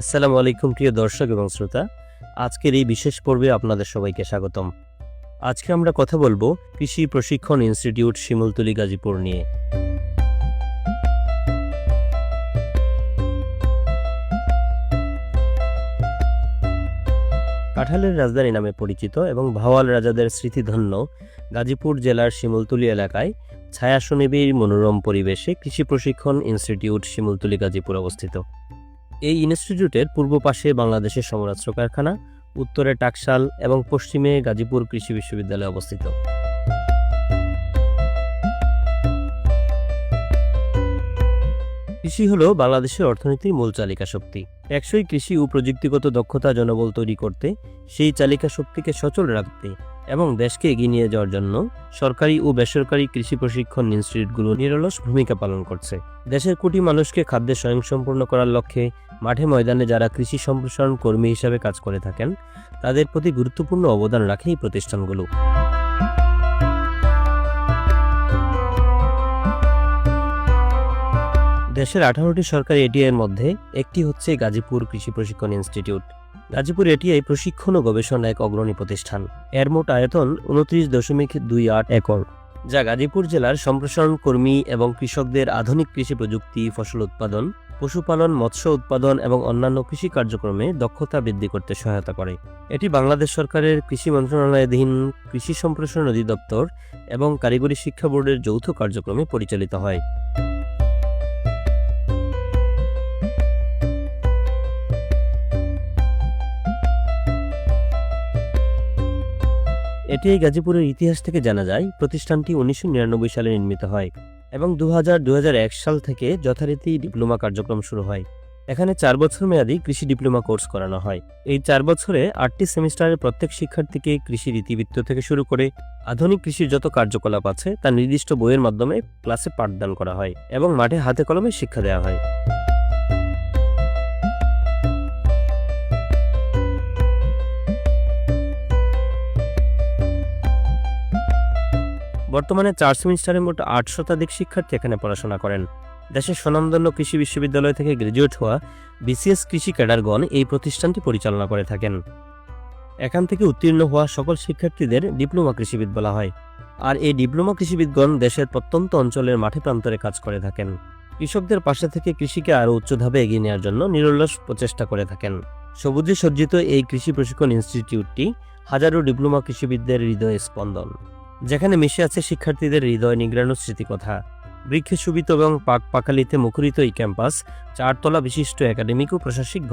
আসসালামু আলাইকুম, প্রিয় দর্শক এবং শ্রোতা। আজকের এই বিশেষ পর্বে আপনাদের সবাইকে স্বাগতম। আজকে আমরা কথা বলব কৃষি প্রশিক্ষণ ইনস্টিটিউট শিমুলতলি গাজীপুর নিয়ে। কাঁঠালের রাজধানী নামে পরিচিত এবং ভাওয়াল রাজাদের স্মৃতিধন্য গাজীপুর জেলার শিমুলতলি এলাকায় ছায়া সুনিবিড় মনোরম পরিবেশে কৃষি প্রশিক্ষণ ইনস্টিটিউট শিমুলতলি গাজীপুর অবস্থিত। এই ইনস্টিটিউটের পূর্ব পাশে বাংলাদেশের সমরাস্ত্র কারখানা, উত্তরে টাকশাল এবং পশ্চিমে গাজীপুর কৃষি বিশ্ববিদ্যালয় অবস্থিত। কৃষি হলো বাংলাদেশের অর্থনীতির মূল চালিকা শক্তি টেকসই কৃষি ও প্রযুক্তিগত দক্ষতা জনবল তৈরি করতে সেই চালিকা শক্তিকে সচল রাখতে এবং দেশকে এগিয়ে নিয়ে যাওয়ার জন্য সরকারি ও বেসরকারি কৃষি প্রশিক্ষণ ইনস্টিটিউটগুলো নিরলস ভূমিকা পালন করছে। দেশের কোটি মানুষকে খাদ্যে স্বয়ংসম্পূর্ণ করার লক্ষ্যে মাঠে ময়দানে যারা কৃষি সম্প্রসারণ কর্মী হিসাবে কাজ করে থাকেন, তাদের প্রতি গুরুত্বপূর্ণ অবদান রাখে এই প্রতিষ্ঠানগুলো। দেশের আঠারোটি সরকারি এটিআই এর মধ্যে একটি হচ্ছে গাজীপুর কৃষি প্রশিক্ষণ ইনস্টিটিউট। গাজীপুর এটিআই প্রশিক্ষণ ও গবেষণা এক অগ্রণী প্রতিষ্ঠান। এর মোট আয়তন উনত্রিশ দশমিক দুই আট একর। যা গাজীপুর জেলার সম্প্রসারণ কর্মী এবং কৃষকদের আধুনিক কৃষি প্রযুক্তি, ফসল উৎপাদন, পশুপালন, মৎস্য উৎপাদন এবং অন্যান্য কৃষি কার্যক্রমে দক্ষতা বৃদ্ধি করতে সহায়তা করে। এটি বাংলাদেশ সরকারের কৃষি মন্ত্রণালয়াধীন কৃষি সম্প্রসারণ অধিদপ্তর এবং কারিগরি শিক্ষা বোর্ডের যৌথ কার্যক্রমে পরিচালিত হয়। এটি এই গাজীপুরের ইতিহাস থেকে জানা যায়, প্রতিষ্ঠানটি উনিশশো নিরানব্বই সালে নির্মিত হয় এবং দু হাজার সাল থেকে যথারীতি ডিপ্লোমা কার্যক্রম শুরু হয়। এখানে চার বছর মেয়াদী কৃষি ডিপ্লোমা কোর্স করানো হয়। এই চার বছরে আটটি সেমিস্টারের প্রত্যেক শিক্ষার্থীকে কৃষি রীতিবৃত্ত থেকে শুরু করে আধুনিক কৃষির যত কার্যকলাপ আছে, তা নির্দিষ্ট বইয়ের মাধ্যমে ক্লাসে পাঠদান করা হয় এবং মাঠে হাতে কলমে শিক্ষা দেওয়া হয়। বর্তমানে চার সেমিস্টারে মোট আট শতাধিক শিক্ষার্থী এখানে পড়াশোনা করেন। দেশের স্বনামধন্য কৃষি বিশ্ববিদ্যালয় থেকে গ্রাজুয়েট হওয়া বিসিএস কৃষি ক্যাডারগণ এই প্রতিষ্ঠানটি পরিচালনা করে থাকেন। এখান থেকে উত্তীর্ণ হওয়া সকল শিক্ষার্থীদের ডিপ্লোমা কৃষিবিদ বলা হয়। আর এই ডিপ্লোমা কৃষিবিদগণ দেশের প্রত্যন্ত অঞ্চলের মাঠে প্রান্তরে কাজ করে থাকেন। কৃষকদের পাশে থেকে কৃষিকে আরও উচ্চধাবে এগিয়ে নেওয়ার জন্য নিরলস প্রচেষ্টা করে থাকেন। সবুজে সজ্জিত এই কৃষি প্রশিক্ষণ ইনস্টিটিউটটি হাজারো ডিপ্লোমা কৃষিবিদদের হৃদয় স্পন্দন। যেখানে মিশে আছে শিক্ষার্থীদের হৃদয় নিগ্রাণ স্মৃতিকথা। বৃক্ষে সুবিত এবং পাক পাকালিতে মুখরিত এই ক্যাম্পাস চারতলা বিশিষ্ট একাডেমিক ও প্রশাসনিক